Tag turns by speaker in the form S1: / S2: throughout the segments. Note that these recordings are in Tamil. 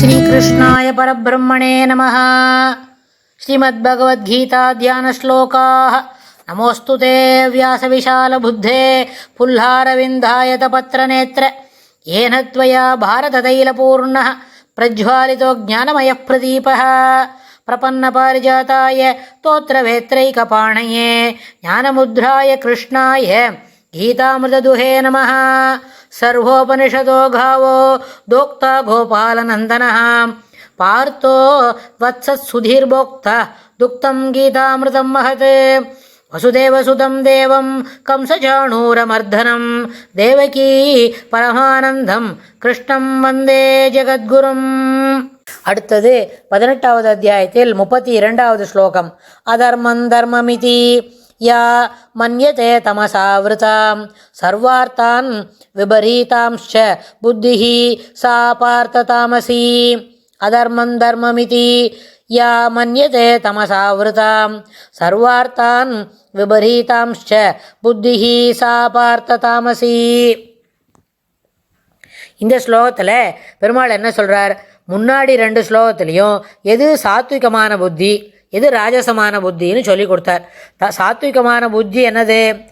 S1: श्रीकृष्णाय परब्रह्मणे नमः श्रीमद्भगवद्गीताध्यानश्लोकाः नमोऽस्तु ते व्यासविशालबुद्धे पुल्हारविन्दायतपत्रनेत्र येन त्वया भारततैलपूर्णः प्रज्वालितो ज्ञानमयः प्रदीपः प्रपन्नपारिजाताय तोत्रवेत्रैकपाणये ज्ञानमुद्राय कृष्णाय गीतामृतदुहे नमः सर्वोपनिषदो गावो दोक्ता गोपालनन्दनः पार्थो वत्सत्सुधीर्भोक्ता दुक्तं गीतामृतं महत् वसुदेवसुतं देवं कंसचाणूरमर्दनं देवकी परमानन्दं कृष्णं वन्दे ஜெகத்குரும் அடுத்தது பதினெட்டாவது அத்தியாயத்தில் முப்பத்தி இரண்டாவது ஸ்லோகம் அதர்மம் தர்மமிதி யா மன்யதே தமசாவிருதாம். சர்வார்த்தான் விபரீதாம்ச்ச புத்திஹி சா பார்த்த தாமசி அதர்மம் தர்மமிதி யா மன்யதே தமசாவிருதாம். சர்வார்த்தான் விபரீதாம்ச்ச புத்திஹி சா பார்த்த தாமசி இந்த ஸ்லோகத்தில் பெருமாள் என்ன சொல்கிறார் முன்னாடி ரெண்டு ஸ்லோகத்துலேயும் எது சாத்விகமான புத்தி இது ராஜசமான புத்தின்னு சொல்லி கொடுத்தார். த சாத்விகமான புத்தி என்னது?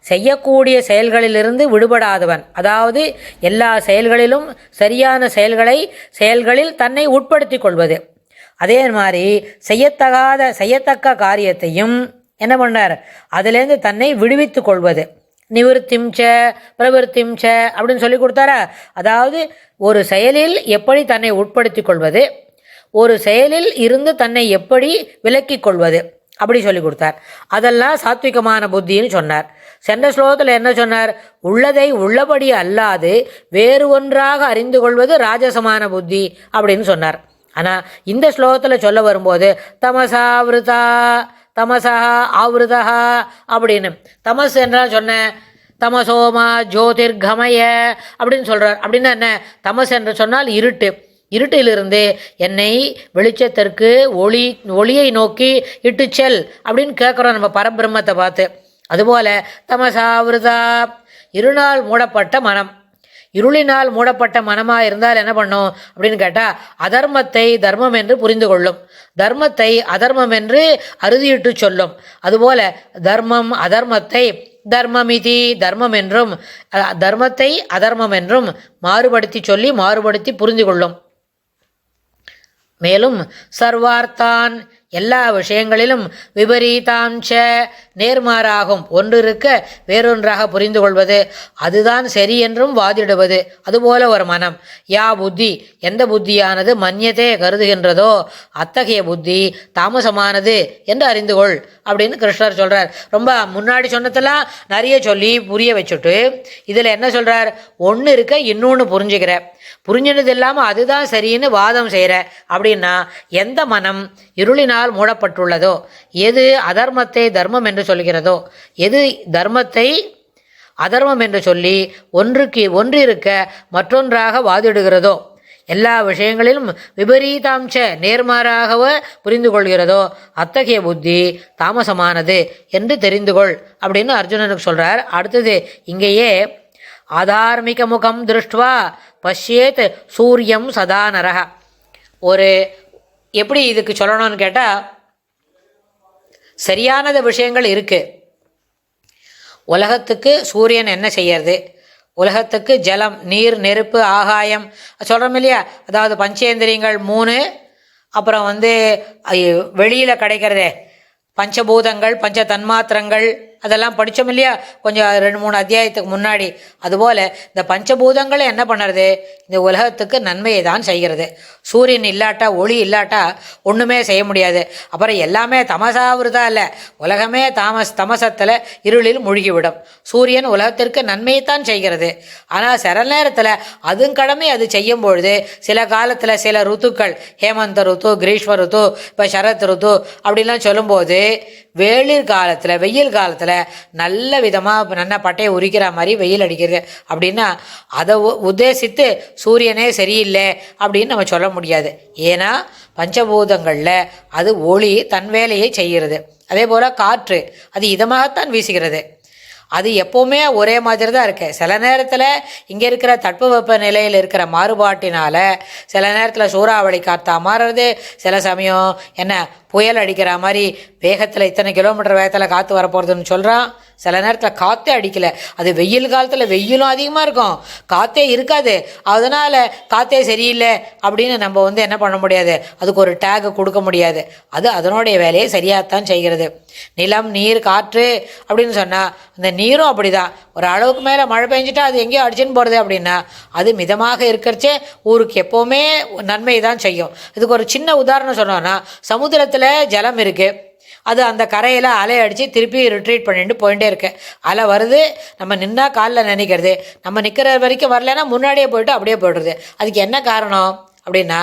S1: செய்யக்கூடிய செயல்களிலிருந்து விடுபடாதவன். அதாவது எல்லா செயல்களிலும் சரியான செயல்களை செயல்களில் தன்னை உட்படுத்தி கொள்வது. அதே மாதிரி செய்யத்தகாத செய்யத்தக்க காரியத்தையும் என்ன பண்ணார்? அதுலேருந்து தன்னை விடுவித்து கொள்வது. நிவிருத்திம் ச பிரவருத்திம் ச அப்படின்னு சொல்லி கொடுத்தாரா? அதாவது ஒரு செயலில் எப்படி தன்னை உட்படுத்தி கொள்வது? ஒரு செயலில் இருந்து தன்னை எப்படி விலக்கிக் கொள்வது? அப்படி சொல்லி கொடுத்தார். அதெல்லாம் சாத்விகமான புத்தின்னு சொன்னார். சென்ற ஸ்லோகத்தில் என்ன சொன்னார்? உள்ளதை உள்ளபடி அல்லாது வேறு ஒன்றாக அறிந்து கொள்வது ராஜசமான புத்தி அப்படின்னு சொன்னார். ஆனால் இந்த ஸ்லோகத்தில் சொல்ல வரும்போது தமசாவிருதா தமசா ஆவிருதா அப்படின்னு. தமஸ் என்றால் சொன்ன? தமசோமா ஜோதிர்கமய அப்படின்னு சொல்கிறார் அப்படின்னா என்ன? தமஸ் என்று சொன்னால் இருட்டு. இருட்டிலிருந்து என்னை வெளிச்சத்திற்கு ஒளி ஒளியை நோக்கி இட்டு செல் அப்படின்னு கேட்குறோம் நம்ம பரபிரம்மத்தை பார்த்து. அதுபோல தமசாவிரதா இருநாள் மூடப்பட்ட மனம் இருளினால் மூடப்பட்ட மனமாக இருந்தால் என்ன பண்ணும்? அப்படின்னு கேட்டால் அதர்மத்தை தர்மம் என்று புரிந்து கொள்ளும் தர்மத்தை அதர்மம் என்று அறுதியிட்டு சொல்லும். அதுபோல தர்மம் அதர்மத்தை தர்மமிதி தர்மம் என்றும் தர்மத்தை அதர்மம் என்றும் மாறுபடுத்தி சொல்லி மாறுபடுத்தி புரிந்து கொள்ளும் மேலும் சர்வார்த்தான் எல்லா விஷயங்களிலும் விபரீதாம்ச நேர்மாறாகும். ஒன்றிருக்க வேறொன்றாக புரிந்து கொள்வது அதுதான் சரி என்றும் வாதிடுவது. அதுபோல ஒரு மனம். யா புத்தி எந்த புத்தியானது மன்யத்தே கருதுகின்றதோ அத்தகைய புத்தி தாமசமானது என்று அறிந்து கொள் அப்படின்னு கிருஷ்ணர் சொல்றார். ரொம்ப முன்னாடி சொன்னதெல்லாம் நிறைய சொல்லி புரிய வச்சுட்டு இதில் என்ன சொல்றார்? ஒன்று இருக்க இன்னொன்று புரிஞ்சுக்கிற. புரிஞ்சினது இல்லாமல் அதுதான் சரின்னு வாதம் செய்கிற அப்படின்னா எந்த மனம் இருளினால் மூடப்பட்டுள்ளதோ எது அதர்மத்தை தர்மம் என்று சொல்கிறதோ? எது தர்மத்தை அதர்மம் என்று சொல்லி ஒன்றுக்கு ஒன்று இருக்க மற்றொன்றாக வாதிடுகிறதோ? எல்லா விஷயங்களிலும் விபரீதாம்ச நேர்மாறாகவ புரிந்து கொள்கிறதோ? அத்தகைய புத்தி தாமசமானது என்று தெரிந்து கொள் அப்படின்னு அர்ஜுனனுக்கு சொல்கிறார் அடுத்தது இங்கேயே ஆதார்மிக முகம் திருஷ்டுவா பஷ்யேத் சூரியம் சதா நரக ஒரு எப்படி இதுக்கு சொல்லணும்னு கேட்டால் சரியானது விஷயங்கள் இருக்குது உலகத்துக்கு சூரியன் என்ன செய்யறது? உலகத்துக்கு ஜலம் நீர் நெருப்பு ஆகாயம். சொல்கிறோம் இல்லையா? அதாவது பஞ்சேந்திரியங்கள் மூணு அப்புறம் வந்து வெளியில் கிடைக்கிறதே. பஞ்சபூதங்கள் பஞ்ச தன்மாத்திரங்கள் அதெல்லாம் படித்தோம் இல்லையா? கொஞ்சம் ரெண்டு மூணு அத்தியாயத்துக்கு முன்னாடி. அதுபோல் இந்த பஞ்சபூதங்களை என்ன பண்ணுறது? இந்த உலகத்துக்கு நன்மையை தான் செய்கிறது. சூரியன் இல்லாட்டா ஒளி இல்லாட்டா ஒன்றுமே செய்ய முடியாது. அப்புறம் எல்லாமே தமசாவிரதா இல்லை உலகமே தாமஸ் தமசத்தில் இருளில் மூழ்கிவிடும். சூரியன் உலகத்திற்கு நன்மையைத்தான் செய்கிறது. ஆனால் சில நேரத்தில் அதுவும் கடமை அது செய்யும் பொழுது சில காலத்தில் சில ருத்துக்கள் ஹேமந்த ருத்து கிரீஷ்ம ருத்து இப்போ சரத் ருத்து அப்படிலாம் சொல்லும்போது வேளிர் காலத்தில் வெயில் காலத்தில் நல்ல விதமாக நல்ல பட்டையை உரிக்கிற மாதிரி வெயில் அடிக்கிறது. அப்படின்னா அதை உ- உத்தேசித்து சூரியனே சரியில்லை அப்படின்னு நம்ம சொல்ல முடியாது. ஏன்னா பஞ்சபூதங்களில் அது ஒளி தன் வேலையை செய்கிறது. அதே போல் காற்று அது இதமாகத்தான் வீசுகிறது. அது எப்போவுமே ஒரே மாதிரி தான் இருக்குது சில நேரத்தில் இங்கே இருக்கிற தட்பவெப்ப நிலையில் இருக்கிற மாறுபாட்டினால் சில நேரத்தில் சூறாவளி காற்றா மாறுறது சில சமயம் என்ன புயல் அடிக்கிற மாதிரி வேகத்தில் இத்தனை கிலோமீட்டர் வேகத்தில் காற்று வரப்போகிறதுன்னு சொல்கிறான் சில நேரத்தில் காற்றே அடிக்கல. அது வெயில் காலத்தில் வெயிலும் அதிகமாக இருக்கும். காற்றே இருக்காது. அதனால் காற்றே சரியில்லை அப்படின்னு நம்ம வந்து என்ன பண்ண முடியாது? அதுக்கு ஒரு டேக் கொடுக்க முடியாது. அது அதனுடைய வேலையை சரியாகத்தான் செய்கிறது. நிலம் நீர் காற்று அப்படின்னு சொன்னால் அந்த நீரும் அப்படி தான் ஒரு அளவுக்கு மேலே மழை பெஞ்சிட்டா அது எங்கேயோ அடிச்சுன்னு போகிறது அப்படின்னா அது மிதமாக இருக்கிறச்சே ஊருக்கு எப்போவுமே நன்மை தான் செய்யும். இதுக்கு ஒரு சின்ன உதாரணம் சொன்னோன்னா சமுத்திரத்தில் ஜலம் இருக்குது அது அந்த கரையில் அலை அடித்து திருப்பி ரிட்ரீட் பண்ணிட்டு போயிட்டே இருக்கு. அலை வருது நம்ம நின்னா காலில் நினைக்கிறது. நம்ம நிற்கிற வரைக்கும் வரலைன்னா முன்னாடியே போயிட்டு அப்படியே போய்டுறது. அதுக்கு என்ன காரணம்? அப்படின்னா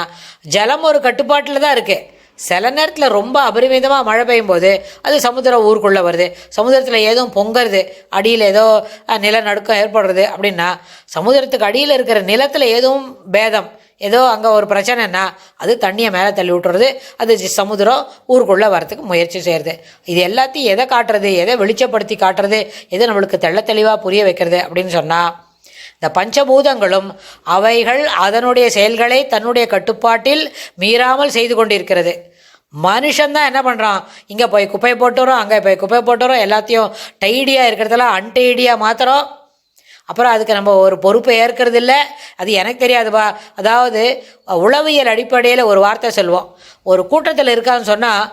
S1: ஜலம் ஒரு கட்டுப்பாட்டில் தான் இருக்குது சில நேரத்தில் ரொம்ப அபரிமிதமாக மழை பெய்யும் போது அது சமுத்திரம் ஊருக்குள்ளே வருது. சமுத்திரத்தில் ஏதும் பொங்குறது அடியில் ஏதோ நிலநடுக்கம் ஏற்படுறது அப்படின்னா சமுத்திரத்துக்கு அடியில் இருக்கிற நிலத்தில் எதுவும் பேதம் ஏதோ அங்கே ஒரு பிரச்சனைன்னா அது தண்ணியை மேலே தள்ளி விட்டுறது அது சமுதிரம் ஊருக்குள்ளே வரத்துக்கு முயற்சி செய்கிறது இது எல்லாத்தையும் எதை காட்டுறது எதை வெளிச்சப்படுத்தி காட்டுறது எதை நம்மளுக்கு தெள்ள தெளிவாக புரிய வைக்கிறது அப்படின்னு சொன்னால் இந்த பஞ்சபூதங்களும் அவைகள் அதனுடைய செயல்களை தன்னுடைய கட்டுப்பாட்டில் மீறாமல் செய்து கொண்டிருக்கிறது. மனுஷன்தான் என்ன பண்ணுறான் இங்கே போய் குப்பை போட்டுறோம் அங்கே போய் குப்பை போட்டுறோம் எல்லாத்தையும் டைடியாக இருக்கிறதெல்லாம் அன்டைடியாக மாத்திரம் அப்புறம் அதுக்கு நம்ம ஒரு பொறுப்பை ஏற்கிறது இல்லை அது எனக்கு தெரியாதுப்பா. அதாவது உளவியல் அடிப்படையில் ஒரு வார்த்தை சொல்லுவோம். ஒரு கூட்டத்தில் இருக்கான்னு சொன்னால்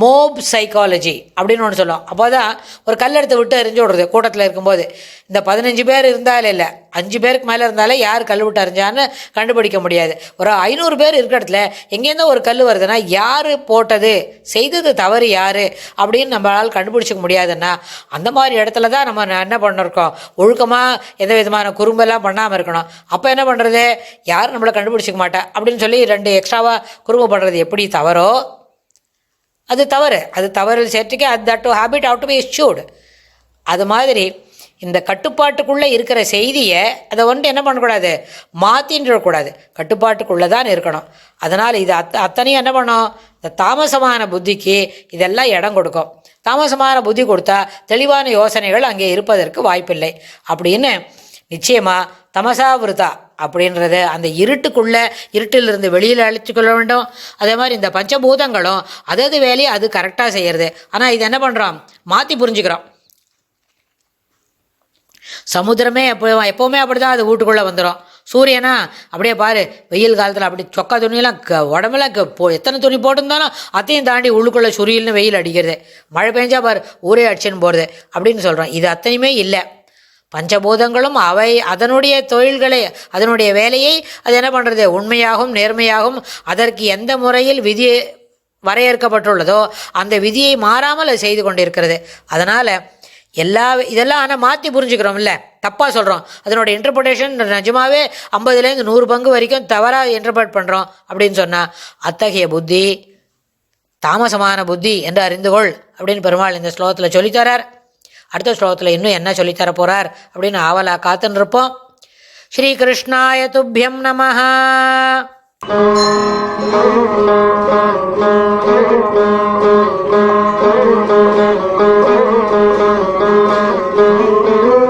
S1: மோப் சைக்காலஜி அப்படின்னு ஒன்று சொல்லுவோம். அப்போ தான் ஒரு கல் எடுத்து விட்டு எரிஞ்சு விடுறது கூட்டத்தில் இருக்கும்போது. இந்த பதினஞ்சு பேர் இருந்தாலே இல்லை அஞ்சு பேருக்கு மேலே இருந்தாலே யார் கல் விட்டு அறிஞ்சான்னு கண்டுபிடிக்க முடியாது. ஒரு ஐநூறு பேர் இருக்கிற இடத்துல எங்கேருந்தோ ஒரு கல் வருதுன்னா யார் போட்டது செய்தது தவறு யார் அப்படின்னு நம்மளால் கண்டுபிடிச்சிக்க முடியாதுன்னா அந்த மாதிரி இடத்துல தான் நம்ம என்ன பண்ணிருக்கோம்? ஒழுக்கமாக எந்த விதமான குறும்பெல்லாம் பண்ணாமல் இருக்கணும். அப்போ என்ன பண்ணுறது யாரும் நம்மளை கண்டுபிடிச்சிக்க மாட்டேன் அப்படின்னு சொல்லி ரெண்டு எக்ஸ்ட்ராவாக குறும்பு பண்ணுறது எப்படி தவறோ அது தவறு. அது தவறு சேர்த்துக்கே அது that to habit out to be issued அது மாதிரி இந்த கட்டுப்பாட்டுக்குள்ளே இருக்கிற செய்தியை அதை வந்துட்டு என்ன பண்ணக்கூடாது? மாற்றின்றக்கூடாது கட்டுப்பாட்டுக்குள்ளே தான் இருக்கணும். அதனால் இது அத் அத்தனையும் என்ன பண்ணும்? இந்த தாமசமான புத்திக்கு இதெல்லாம் இடம் கொடுக்கும். தாமசமான புத்தி கொடுத்தா தெளிவான யோசனைகள் அங்கே இருப்பதற்கு வாய்ப்பில்லை. அப்படின்னு நிச்சயமாக தமசாவிருதா அப்படின்றது அந்த இருட்டுக்குள்ளே இருட்டிலிருந்து வெளியில் அழைத்து கொள்ள வேண்டும். அதே மாதிரி இந்த பஞ்சபூதங்களும் அதது வேலையை அது கரெக்டாக செய்கிறது ஆனால் இது என்ன பண்ணுறோம் மாற்றி புரிஞ்சுக்கிறோம். சமுத்திரமே எப்போ எப்போவுமே அப்படி தான் அது வீட்டுக்குள்ளே வந்துடும் சூரியனா அப்படியே பாரு வெயில் காலத்தில் அப்படி சொக்கா துணியெல்லாம் க உடம்புல க போ எத்தனை துணி போட்டிருந்தாலும் அதையும் தாண்டி உள்ளுக்குள்ளே சுரியல்னு வெயில் அடிக்கிறது. மழை பெஞ்சா பாரு ஊரே அடிச்சுன்னு போகிறது அப்படின்னு சொல்கிறோம் இது அத்தனையுமே இல்லை. பஞ்சபூதங்களும் அவை அதனுடைய தொழில்களை அதனுடைய வேலையை அது என்ன பண்ணுறது உண்மையாகவும் நேர்மையாகவும் அதற்கு எந்த முறையில் விதி வரையறுக்கப்பட்டுள்ளதோ அந்த விதியை மாறாமல் அது செய்து கொண்டிருக்கிறது. அதனால் எல்லா இதெல்லாம் ஆனால் மாற்றி புரிஞ்சுக்கிறோம்ல தப்பாக சொல்கிறோம் அதனோட இன்டர்பிரேஷன் நிஜமாவே ஐம்பதுலேருந்து நூறு பங்கு வரைக்கும் தவறாக இன்டர்பிரட் பண்ணுறோம் அப்படின்னு சொன்னால் அத்தகைய புத்தி தாமசமான புத்தி என்று அறிந்து கொள் அப்படின்னு பெருமாள் இந்த ஸ்லோகத்தில் சொல்லித்தரார் அடுத்த ஸ்லோகத்தில் இன்னும் என்ன சொல்லித்தர போகிறார் அப்படின்னு ஆவலா காத்துன்னு இருப்போம் ஸ்ரீ கிருஷ்ணாய Thank you.